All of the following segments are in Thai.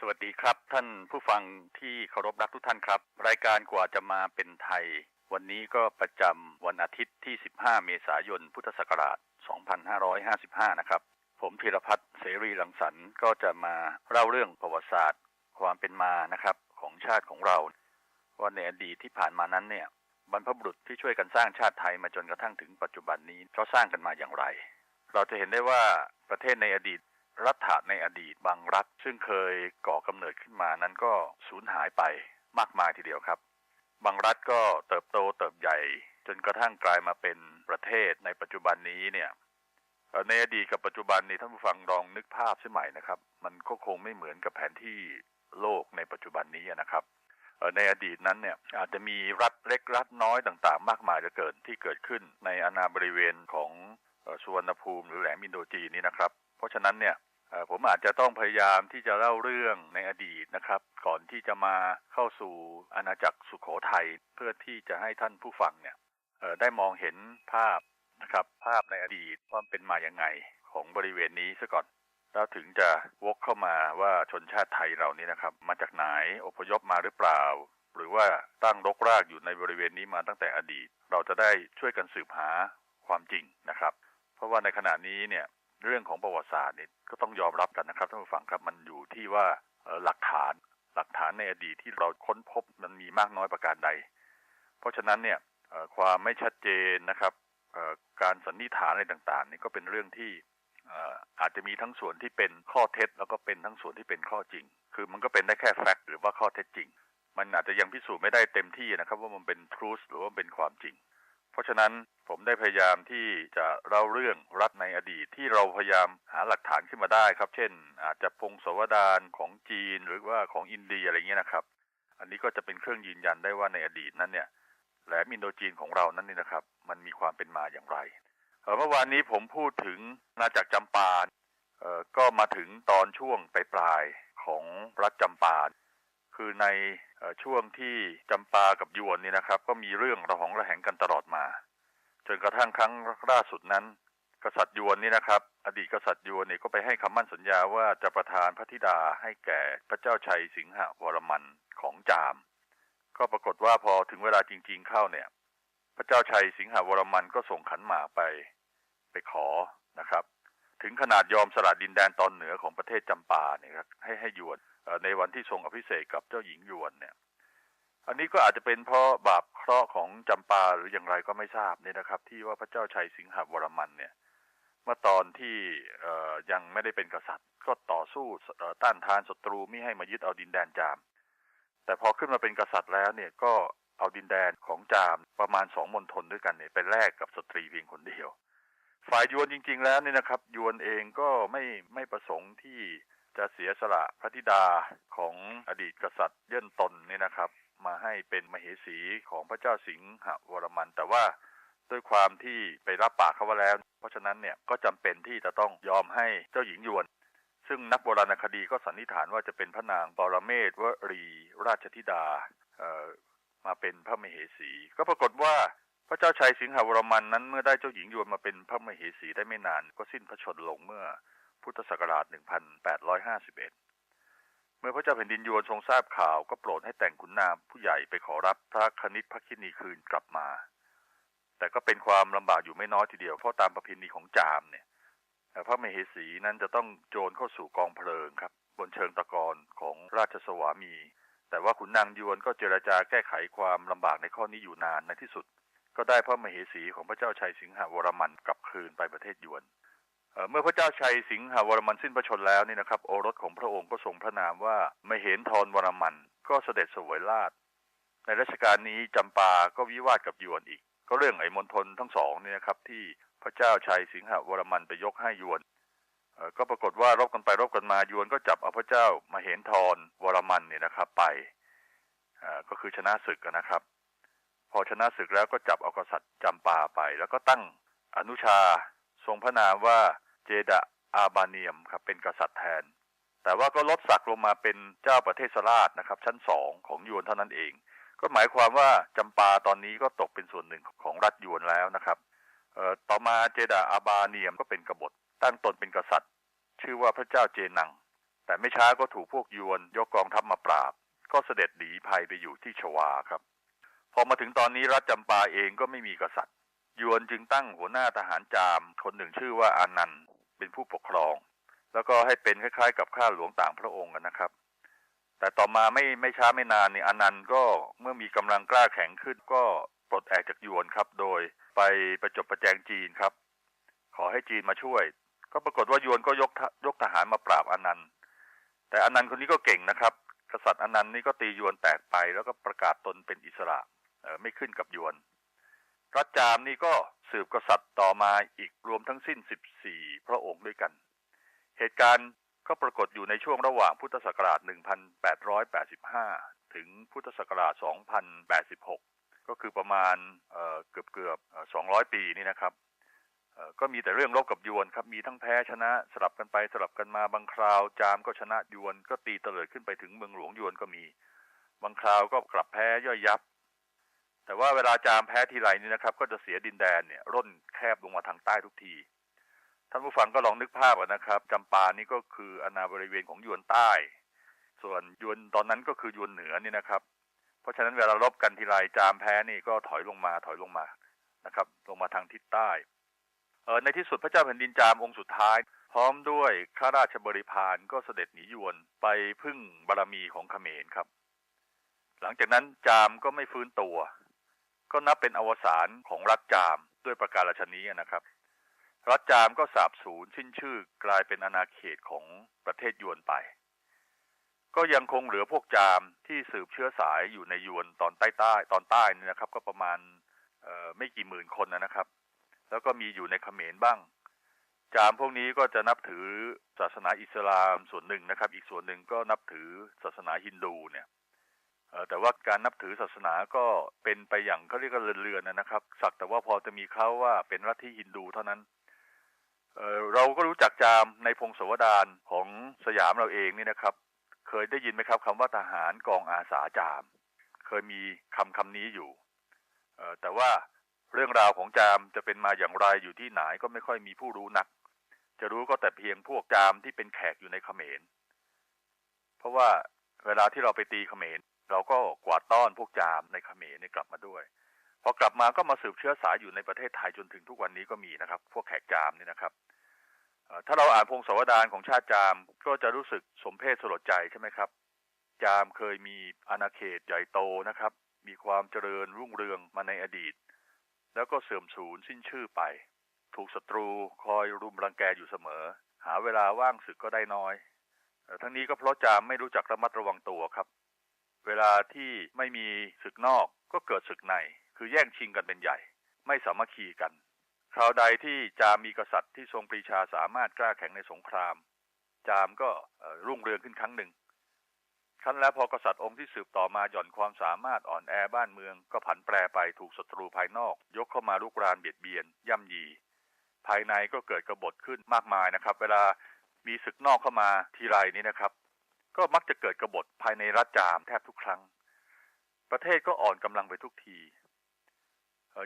สวัสดีครับ ท่านผู้ฟังที่เคารพรักทุกท่านครับ รายการกว่าจะมาเป็นไทย วันนี้ก็ประจำวันอาทิตย์ที่ 15 เมษายน พุทธศักราช 2555 นะครับ ผมธีรพัฒน์เสรีลังสรรค์ก็จะมาเล่าเรื่องประวัติศาสตร์ ความเป็นมานะครับของชาติของเราว่าในอดีตที่ผ่านมานั้นเนี่ยบรรพบุรุษที่ช่วยกันสร้างชาติไทยมาจนกระทั่งถึงปัจจุบันนี้เขาสร้างกันมาอย่างไร เราจะเห็นได้ว่าประเทศในอดีต รัฐะในอดีตบางรัฐ ซึ่งเคยก่อกำเนิดขึ้นมานั้นก็สูญหายไปมากมายทีเดียวครับ บางรัฐก็เติบโตเติบใหญ่ จนกระทั่งกลายมาเป็นประเทศในปัจจุบันนี้เนี่ยในอดีตกับปัจจุบันนี้ท่านผู้ฟังลองนึกภาพใช่ไหมนะครับ มันก็คงไม่เหมือนกับแผนที่โลกในปัจจุบันนี้นะครับในอดีตนั้นเนี่ยอาจจะมีรัฐเล็กรัฐน้อยต่างๆ มากมายเหลือเกินที่เกิดขึ้นในอาณาบริเวณของสุวรรณภูมิหรือแหลมอินโดจีนนี่นะครับ ราะฉะนั้นเนี่ยผมอาจจะต้องพยายามที่จะเล่าเรื่องในอดีตนะครับ ก่อนที่จะมาเข้าสู่อาณาจักรสุขโขทัยเพื่อที่จะให้ท่านผู้ฟังเนี่ยได้มองเห็นภาพนะครับ ภาพในอดีตว่าเป็นมาอย่างไงของบริเวณนี้ซะก่อนแล้วถึงจะวกเข้ามาว่าชนชาติไทยเรานี้นะครับ มาจากไหนอพยพมาหรือเปล่า หรือว่าตั้งรกรากอยู่ในบริเวณนี้มาตั้งแต่อดีต เราจะได้ช่วยกันสืบหาความจริงนะครับ เพราะว่าในขณะนี้เนี่ย เรื่องของประวัติศาสตร์นี่ก็ต้องยอมรับกันนะครับท่านผู้ฟังครับมันอยู่ที่ว่าหลักฐานหลักฐานในอดีตที่เราค้นพบมันมีมากน้อยประการใด เพราะฉะนั้นเนี่ยความไม่ชัดเจนนะครับการสันนิษฐานอะไรต่างๆนี่ก็เป็นเรื่องที่อาจจะมีทั้งส่วนที่เป็นข้อเท็จ แล้วก็เป็นทั้งส่วนที่เป็นข้อจริง คือมันก็เป็นได้แค่แฟกต์หรือว่าข้อเท็จจริง มันอาจจะยังพิสูจน์ไม่ได้เต็มที่นะครับ ว่ามันเป็นทรูสหรือว่าเป็นความจริง เพราะฉะนั้น ผมได้พยายามที่จะเล่าเรื่องรัฐในอดีตที่เราพยายามหาหลักฐานขึ้นมาได้ครับ เช่น อาจจะพงศวดารของจีนหรือว่าของอินเดียอะไรเงี้ยนะครับ อันนี้ก็จะเป็นเครื่องยืนยันได้ว่าในอดีตนั้นเนี่ยแหลมอินโดจีนของเรานั้นนี่นะครับ มันมีความเป็นมาอย่างไรเมื่อวานนี้ผมพูดถึงนาจากจำปาก็มาถึงตอนช่วงปลายปลายของรัฐจำปาคือในช่วงที่จำปากับยวนนี่นะครับ ก็มีเรื่องระหองระแหงกันตลอดมา จนกระทั่งครั้งล่าสุดนั้น กษัตริย์ยวนนี่นะครับ อดีตกษัตริย์ยวนนี่ก็ไปให้คำมั่นสัญญาว่าจะประทานพระธิดาให้แก่พระเจ้าชัยสิงหวรมันของจาม ก็ปรากฏว่าพอถึงเวลาจริง ๆ เข้าเนี่ย พระเจ้าชัยสิงหวรมันก็ส่งขันหมากไปไปขอนะครับ ถึงขนาดยอมสละดินแดนตอนเหนือของประเทศจำปาเนี่ยครับให้ให้ยวนในวันที่ทรงอภิเษกกับเจ้าหญิงยวนเนี่ย อันนี้ก็อาจจะเป็นเพราะบาป ราะห์ของจำปาหรืออย่างไรก็ไม่ทราบเนี่ยนะครับ ที่ว่าพระเจ้าชัยสิงหบวรมันเนี่ยเมื่อตอนที่ยังไม่ได้เป็นกษัตริย์ ก็ต่อสู้ต้านทานศัตรูไม่ให้มายึดเอาดินแดนจาม แต่พอขึ้นมาเป็นกษัตริย์แล้วเนี่ยก็เอาดินแดนของจามประมาณสองมณฑลด้วยกันเนี่ยไปแลกกับสตรีเพียงคนเดียว ฝ่ายยวนจริง ๆ แล้วเนี่ยนะครับ ยวนเองก็ไม่ไม่ประสงค์ที่จะเสียสละพระธิดาของอดีตกษัตริย์เยื่นตนนี่นะครับ มาให้เป็นมเหสีของพระเจ้าสิงหวรมัน แต่ว่าด้วยความที่ไปรับปากเขาไว้แล้ว เพราะฉะนั้นเนี่ยก็จำเป็นที่จะต้องยอมให้เจ้าหญิงยวน ซึ่งนักโบราณคดีก็สันนิษฐานว่าจะเป็นพระนางบรเมศวรีราชธิดามาเป็นพระมเหสี ก็ปรากฏว่าพระเจ้าชัยสิงหวรมันนั้นเมื่อได้เจ้าหญิงยวนมาเป็นพระมเหสีได้ไม่นาน ก็สิ้นพระชนลงเมื่อพุทธศักราช 1851 เมื่อพระเจ้าแผ่นดินยวนทรงทราบข่าวก็โปรดให้แต่งขุนนางผู้ใหญ่ไปขอรับพระคณิตพระคินีคืนกลับมา แต่ก็เป็นความลำบากอยู่ไม่น้อยทีเดียวเพราะตามประเพณีของจามเนี่ยพระมเหสีนั้นจะต้องโจรเข้าสู่กองเพลิงครับ บนเชิงตะกอนของราชสวามี แต่ว่าขุนนางยวนก็เจรจาแก้ไขความลำบากในข้อนี้อยู่นานในที่สุด ก็ได้พระมเหสีของพระเจ้าชัยสิงหวรมันกลับคืนไปประเทศยวน เมื่อพระเจ้าชัยสิงหวรมันสิ้นพระชนแล้วนี่นะครับ โอรสของพระองค์ก็ทรงพระนามว่ามเหนทรวรมัน ก็เสด็จสวยราช ในรัชกาลนี้จำปาก็วิวาทกับยวนอีก ก็เรื่องไอ้มณฑลทั้งสองนี่นะครับ ที่พระเจ้าชัยสิงหวรมันไปยกให้ยวนก็ปรากฏว่ารบกันไปรบกันมายวนก็จับเอาพระเจ้ามาเห็นทรวรมันเนี่ยนะครับ ไปก็คือชนะศึกนะครับ พอชนะศึกแล้วก็จับเอากษัตริย์จำปาไป แล้วก็ตั้งอนุชาทรงพระนามว่า เจดะอาบาเนียมครับเป็นกษัตริย์แทน แต่ว่าก็ลดศักดิ์ลงมาเป็นเจ้าประเทศราชนะครับ ชั้นสองของยวนเท่านั้นเอง ก็หมายความว่าจำปาตอนนี้ก็ตกเป็นส่วนหนึ่งของรัฐยวนแล้วนะครับเอ่อต่อมาเจดาอาบาเนียมก็เป็นกบฏตั้งตนเป็นกษัตริย์ ชื่อว่าพระเจ้าเจนัง แต่ไม่ช้าก็ถูกพวกยวนยกกองทัพมาปราบ ก็เสด็จหนีภัยไปอยู่ที่ชวาครับ พอมาถึงตอนนี้รัฐจำปาเองก็ไม่มีกษัตริย์ ยวนจึงตั้งหัวหน้าทหารจามคนหนึ่งชื่อว่าอานันต์ เป็นผู้ปกครอง แล้วก็ให้เป็นคล้ายๆ กับข้าหลวงต่างพระองค์นะครับ แต่ต่อมาไม่ไม่ช้าไม่นานนี่อนันต์ก็เมื่อมีกำลังกล้าแข็งขึ้นก็ปลดแอกจากยวนครับ โดยไปประจบประแจงจีนครับ ขอให้จีนมาช่วย ก็ปรากฏว่ายวนก็ยกยกทหารมาปราบอนันต์ แต่อนันต์คนนี้ก็เก่งนะครับ กษัตริย์อนันต์นี่ก็ตียวนแตกไป แล้วก็ประกาศตนเป็นอิสระไม่ขึ้นกับยวนรัชจามนี่ก็ สืบกษัตริย์ต่อมาอีกรวมทั้งสิ้น 14 พระองค์ด้วยกัน เหตุการณ์ก็ปรากฏอยู่ในช่วงระหว่างพุทธศักราช 1885 ถึงพุทธศักราช 2086 ก็คือประมาณเกือบเกือบ 200 ปีนี่นะครับก็มีแต่เรื่องรบกับยวนครับ มีทั้งแพ้ชนะสลับกันไปสลับกันมา บางคราวจามก็ชนะยวน ก็ตีเตลิดขึ้นไปถึงเมืองหลวงยวนก็มี บางคราวก็กลับแพ้ย่อยยับ แต่ว่าเวลาจามแพ้ทีไรนี่นะครับ ก็จะเสียดินแดนเนี่ย ร่นแคบลงมาทางใต้ทุกทีท่านผู้ฟังก็ลองนึกภาพนะครับจำปานี่ก็คืออนาบริเวณของยวนใต้ ส่วนยวนตอนนั้นก็คือยวนเหนือนี่นะครับ เพราะฉะนั้นเวลารบกันทีไรจามแพ้นี่ก็ถอยลงมาถอยลงมานะครับ ลงมาทางทิศใต้ในที่สุดพระเจ้าแผ่นดินจามองค์สุดท้าย พร้อมด้วยข้าราชบริพารก็เสด็จหนียวนไปพึ่งบารรมีของเขมรครับ หลังจากนั้นจามก็ไม่ฟื้นตัว ก็นับเป็นอวสานของรัฐจามด้วยประการชนี้นะครับ รัฐจามก็สาบสูญสิ้นชื่อกลายเป็นอาณาเขตของประเทศยวนไป ก็ยังคงเหลือพวกจามที่สืบเชื้อสายอยู่ในยวนตอนใต้ใต้ตอนใต้นี่นะครับ ก็ประมาณไม่กี่หมื่นคนนะครับ แล้วก็มีอยู่ในเขมรบ้าง จามพวกนี้ก็จะนับถือศาสนาอิสลามส่วนหนึ่งนะครับ อีกส่วนหนึ่งก็นับถือศาสนาฮินดูเนี่ย แต่ว่าการนับถือศาสนาก็เป็นไปอย่างเขาเรียกกันเรือนๆนะครับ สักแต่ว่าพอจะมีเขาว่าเป็นลัฐทธิฮินดูเท่านั้นเเราก็รู้จักจามในพงศวดารของสยามเราเองนี่นะครับ เคยได้ยินไหมครับคำว่าทหารกองอาสาจาม เคยมีคำคำนี้อยู่แต่ว่าเรื่องราวของจามจะเป็นมาอย่างไรอยู่ที่ไหนก็ไม่ค่อยมีผู้รู้นัก จะรู้ก็แต่เพียงพวกจามที่เป็นแขกอยู่ในเขมร เพราะว่าเวลาที่เราไปตีเขมร เราก็กวาดต้อนพวกจามในเขมรเนี่ยกลับมาด้วย พอกลับมาก็มาสืบเชื้อสายอยู่ในประเทศไทยจนถึงทุกวันนี้ก็มีนะครับ พวกแขกจามนี่นะครับถ้าเราอ่านพงศาวดารของชาติจามก็จะรู้สึกสมเพศสลดใจใช่ไหมครับ จามเคยมีอาณาเขตใหญ่โตนะครับ มีความเจริญรุ่งเรืองมาในอดีต แล้วก็เสื่อมสูญสิ้นชื่อไป ถูกศัตรูคอยรุมรังแกอยู่เสมอ หาเวลาว่างศึกก็ได้น้อย ทั้งนี้ก็เพราะจามไม่รู้จักระมัดระวังตัวครับ เวลาที่ไม่มีศึกนอกก็เกิดศึกใน คือแย่งชิงกันเป็นใหญ่ ไม่สามัคคีกัน คราวใดที่จามมีกษัตริย์ที่ทรงปรีชาสามารถกล้าแข่งในสงคราม จามก็รุ่งเรืองขึ้นครั้งหนึ่งขั้นแล้วพอกษัตริย์องค์ที่สืบต่อมาหย่อนความสามารถอ่อนแอบ้านเมือง ก็ผันแปรไปถูกศัตรูภายนอก ยกเข้ามาลุกรานเบียดเบียน ย่ำยี ภายในก็เกิดกบฏขึ้นมากมายนะครับ เวลามีศึกนอกเข้ามาทีไรนี้นะครับ ก็มักจะเกิดกบฏภายในรัฐจามแทบทุกครั้ง ประเทศก็อ่อนกำลังไปทุกที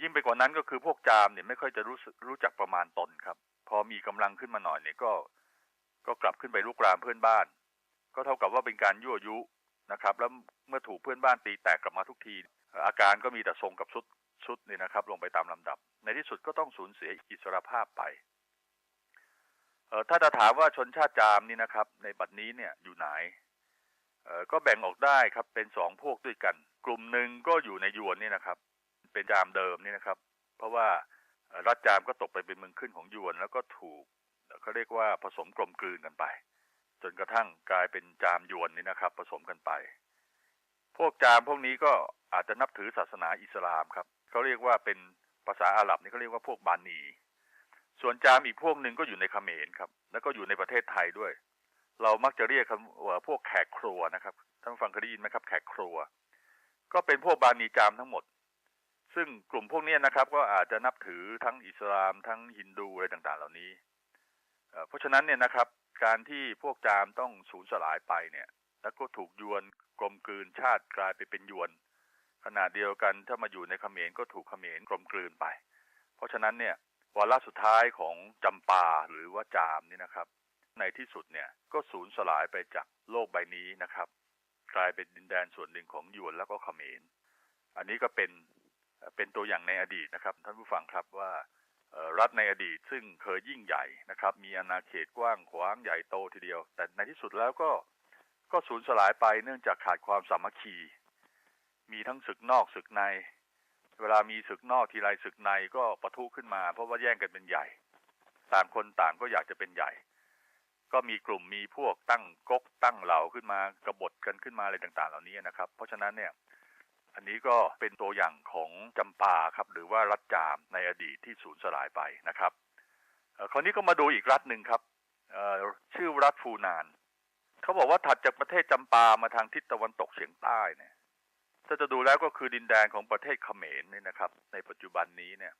ยิ่งไปกว่านั้นก็คือพวกจามเนี่ยไม่ค่อยจะรู้รู้จักประมาณตนครับ พอมีกำลังขึ้นมาหน่อยเนี่ยก็ก็กลับขึ้นไปลุกรามเพื่อนบ้าน ก็เท่ากับว่าเป็นการยั่วยุนะครับ แล้วเมื่อถูกเพื่อนบ้านตีแตกกลับมาทุกที อาการก็มีแต่ทรงกับชุดชุดนี่นะครับ ลงไปตามลำดับ ในที่สุดก็ต้องสูญเสียอิสรภาพไป เออถ้าจะถามว่าชนชาติจามนี่นะครับ ในบัดนี้เนี่ยอยู่ไหนเออก็แบ่งออกได้ครับเป็นสองพวกด้วยกัน กลุ่มหนึ่งก็อยู่ในยวนนี่นะครับ เป็นจามเดิมนี่นะครับ เพราะว่ารัฐจามก็ตกไปเป็นเมืองขึ้นของยวน แล้วก็ถูกเขาเรียกว่าผสมกลมกลืนกันไป จนกระทั่งกลายเป็นจามยวนนี่นะครับ ผสมกันไป พวกจามพวกนี้ก็อาจจะนับถือศาสนาอิสลามครับเขาเรียกว่าเป็นภาษาอาหรับนี่เขาเรียกว่าพวกบานี ส่วนจามอีกพวกหนึ่งก็อยู่ในเขมรครับ แล้วก็อยู่ในประเทศไทยด้วย เรามักจะเรียกคำว่าพวกแขกครัวนะครับท่านฟังเคยได้ยินไหมครับ แขกครัว ก็เป็นพวกบานีจามทั้งหมด ซึ่งกลุ่มพวกนี้นะครับ ก็อาจจะนับถือทั้งอิสลามทั้งฮินดูอะไรต่าง ๆ เหล่านี้เพราะฉะนั้นเนี่ยนะครับ การที่พวกจามต้องสูญสลายไปเนี่ย แล้วก็ถูกยวนกลมกลืนชาติกลายไปเป็นยวนขณะเดียวกันถ้ามาอยู่ในเขมรก็ถูกเขมรกลมกลืนไป เพราะฉะนั้นเนี่ย วาระสุดท้ายของจำปาหรือว่าจามนี่นะครับ ในที่สุดเนี่ยก็สูญสลายไปจากโลกใบนี้นะครับ กลายเป็นดินแดนส่วนหนึ่งของยวนแล้วก็เขมร อันนี้ก็เป็นเป็นตัวอย่างในอดีตนะครับ ท่านผู้ฟังครับว่ารัฐในอดีตซึ่งเคยยิ่งใหญ่นะครับ มีอาณาเขตกว้างขวางใหญ่โตทีเดียว แต่ในที่สุดแล้วก็ก็สูญสลายไปเนื่องจากขาดความสามัคคี มีทั้งศึกนอกศึกใน เวลามีศึกนอกทีไรศึกในก็ปะทุขึ้นมา เพราะว่าแย่งกันเป็นใหญ่ ต่างคนต่างก็อยากจะเป็นใหญ่ ก็มีกลุ่มมีพวกตั้งก๊กตั้งเหล่าขึ้นมากบฏกันขึ้นมาอะไรต่างๆ เหล่านี้นะครับ เพราะฉะนั้นเนี่ย อันนี้ก็เป็นตัวอย่างของจำปาครับ หรือว่ารัฐจามในอดีตที่สูญสลายไปนะครับคราวนี้ก็มาดูอีกรัฐหนึ่งครับชื่อรัฐฟูนาน เขาบอกว่าถัดจากประเทศจำปามาทางทิศตะวันตกเฉียงใต้เนี่ย ถ้าจะดูแล้วก็คือดินแดนของประเทศเขมรนี่นะครับ ในปัจจุบันนี้เนี่ย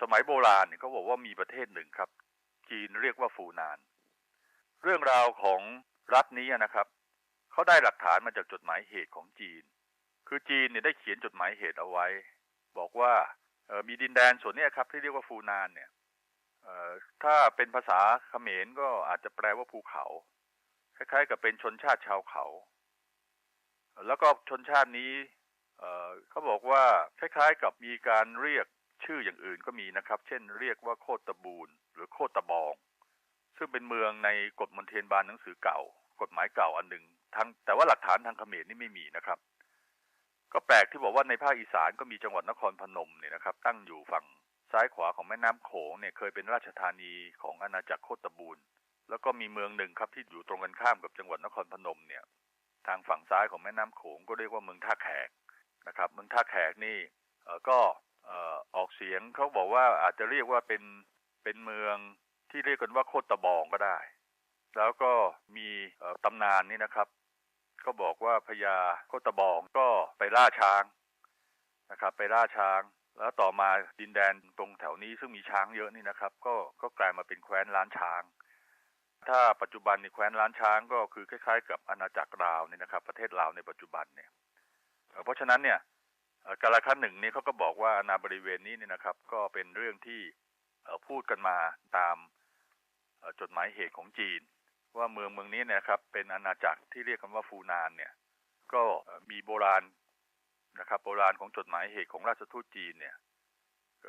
สมัยโบราณเนี่ยเขาบอกว่ามีประเทศหนึ่งครับ จีนเรียกว่าฟูนาน เรื่องราวของรัฐนี้นะครับเขาได้หลักฐานมาจากจดหมายเหตุของจีน คือจีนเนี่ยได้เขียนจดหมายเหตุเอาไว้ บอกว่ามีดินแดนส่วนนี้ครับที่เรียกว่าฟูนานเนี่ยถ้าเป็นภาษาเขมรก็อาจจะแปลว่าภูเขา คล้ายๆ กับเป็นชนชาติชาวเขา แล้วก็ชนชาตินี้เขาบอกว่าคล้ายๆกับมีการเรียกชื่ออย่างอื่นก็มีนะครับ เช่นเรียกว่าโคตบูนหรือโคตบอง ซึ่งเป็นเมืองในกฎมนเทียนบานหนังสือเก่า กฎหมายเก่าอันหนึ่งทั้งแต่ว่าหลักฐานทางเขมรนี่ไม่มีนะครับ ก็แปลกที่บอกว่าในภาคอีสานก็มีจังหวัดนครพนมเนี่ยนะครับ ตั้งอยู่ฝั่งซ้ายขวาของแม่น้ำโขงเนี่ยเคยเป็นราชธานีของอาณาจักรโคตบูรแล้วก็มีเมืองหนึ่งครับที่อยู่ตรงกันข้ามกับจังหวัดนครพนมเนี่ย ทางฝั่งซ้ายของแม่น้ำโขงก็เรียกว่าเมืองท่าแขกนะครับ เมืองท่าแขกนี่ก็ออกเสียงเขาบอกว่าอาจจะเรียกว่าเป็นเป็นเมืองที่เรียกกันว่าโคตบองก็ได้ แล้วก็มีตำนานนี่นะครับ ก็บอกว่าพญาโคตบองก็ไปล่าช้างนะครับ ไปล่าช้าง แล้วต่อมาดินแดนตรงแถวนี้ซึ่งมีช้างเยอะนี่นะครับ ก็ก็กลายมาเป็นแคว้นล้านช้าง ถ้าปัจจุบันในแคว้นล้านช้างก็คือคล้ายๆ กับอาณาจักรลาวนี่นะครับ ประเทศลาวในปัจจุบันเนี่ยเพราะฉะนั้นเนี่ยกาลครั้งหนึ่งนี้เขาก็บอกว่าอาณาบริเวณนี้เนี่ยนะครับ ก็เป็นเรื่องที่พูดกันมาตามจดหมายเหตุของจีน ว่าเมืองเมืองนี้นะครับ เป็นอาณาจักรที่เรียกกันว่าฟูนานเนี่ย ก็มีโบราณนะครับ โบราณของจดหมายเหตุของราชทูตจีนเนี่ย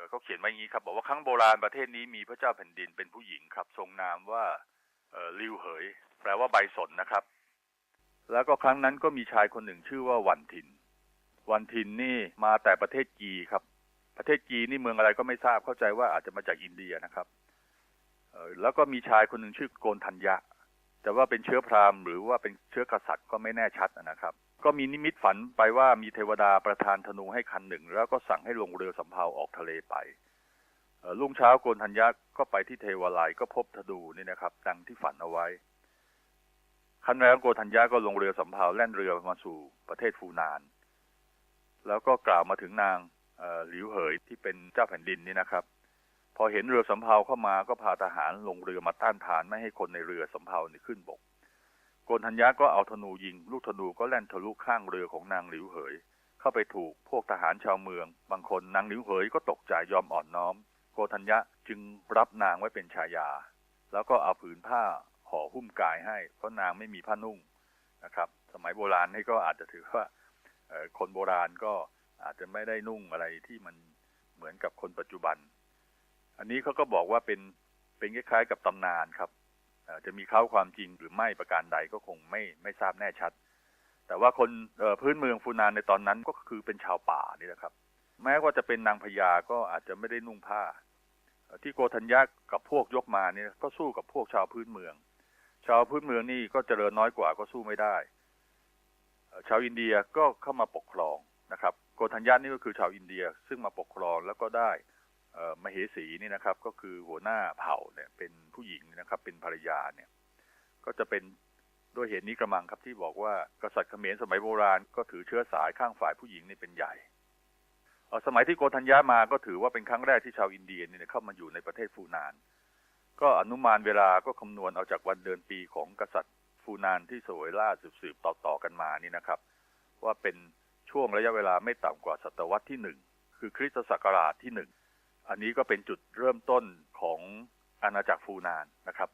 เขาเขียนไว้อย่างนี้ครับ บอกว่าครั้งโบราณประเทศนี้มีพระเจ้าแผ่นดินเป็นผู้หญิงครับ ทรงนามว่า ลิวเหย แปลว่าใบสนนะครับ แล้วก็ครั้งนั้นก็มีชายคนหนึ่งชื่อว่าวันทิน วันทินนี่มาแต่ประเทศจีครับ ประเทศจีนี่เมืองอะไรก็ไม่ทราบเข้าใจว่าอาจจะมาจากอินเดียนะครับแล้วก็มีชายคนหนึ่งชื่อโกนทัญญะ แต่ว่าเป็นเชื้อพราหมณ์หรือว่าเป็นเชื้อกษัตริย์ก็ไม่แน่ชัดนะครับ ก็มีนิมิตฝันไปว่ามีเทวดาประทานธนูให้คันหนึ่ง แล้วก็สั่งให้ลงเรือสำเภาออกทะเลไป รุ่งเช้าโกนธัญญาก็ไปที่เทวาลัยก็พบธนูนี่นะครับ ดังที่ฝันเอาไว้คันแล้วโกธัญญาก็ลงเรือสำเภาแล่นเรือมาสู่ประเทศฟูนาน แล้วก็กล่าวมาถึงนางหลิวเหยที่เป็นเจ้าแผ่นดินนี่นะครับ พอเห็นเรือสำเภาเข้ามาก็พาทหารลงเรือมาต้านทานไม่ให้คนในเรือสำเภานี่ขึ้นบกโกนธัญญาก็เอาธนูยิง ลูกธนูก็แล่นทะลุข้างเรือของนางหลิวเหย เข้าไปถูกพวกทหารชาวเมือง บางคนนางหลิวเหยก็ตกใจยอมอ่อนน้อม โกธัญญาจึงรับนางไว้เป็นชายา แล้วก็เอาผืนผ้าห่อหุ้มกายให้ เพราะนางไม่มีผ้านุ่งนะครับ สมัยโบราณนี่ก็อาจจะถือว่าคนโบราณก็อาจจะไม่ได้นุ่งอะไรที่มันเหมือนกับคนปัจจุบัน อันนี้เขาก็บอกว่าเป็นเป็นคล้ายๆกับตำนานครับจะมีเข้าความจริงหรือไม่ประการใดก็คงไม่ไม่ทราบแน่ชัด แต่ว่าคนพื้นเมืองฟูนานในตอนนั้นก็คือเป็นชาวป่านี่แหละครับ แม้ว่าจะเป็นนางพญาก็อาจจะไม่ได้นุ่งผ้า ที่โกธัญญากับพวกยกมาเนี่ยก็สู้กับพวกชาวพื้นเมือง ชาวพื้นเมืองนี่ก็เจริญน้อยกว่าก็สู้ไม่ได้ ชาวอินเดียก็เข้ามาปกครองนะครับ โกธัญญานี่ก็คือชาวอินเดียซึ่งมาปกครองแล้วก็ได้มเหสีนี่นะครับ ก็คือหัวหน้าเผ่าเนี่ยเป็นผู้หญิงนะครับ เป็นภรรยาเนี่ย ก็จะเป็นด้วยเหตุนี้กระมังครับที่บอกว่ากษัตริย์เขมรสมัยโบราณก็ถือเชื้อสายข้างฝ่ายผู้หญิงนี่เป็นใหญ่ สมัยที่โกธัญญามาก็ถือว่าเป็นครั้งแรกที่ชาวอินเดียเนี่ยเข้ามาอยู่ในประเทศฟูนาน ก็อนุมานเวลาก็คำนวณเอาจากวันเดือนปีของกษัตริย์ฟูนานที่สวยล่าสืบๆต่อๆกันมานี่นะครับ ว่าเป็นช่วงระยะเวลาไม่ต่ำกว่าศตวรรษที่หนึ่งคือคริสตศักราชที่หนึ่งอันนี้ก็เป็นจุดเริ่มต้นของอาณาจักรฟูนานนะครับ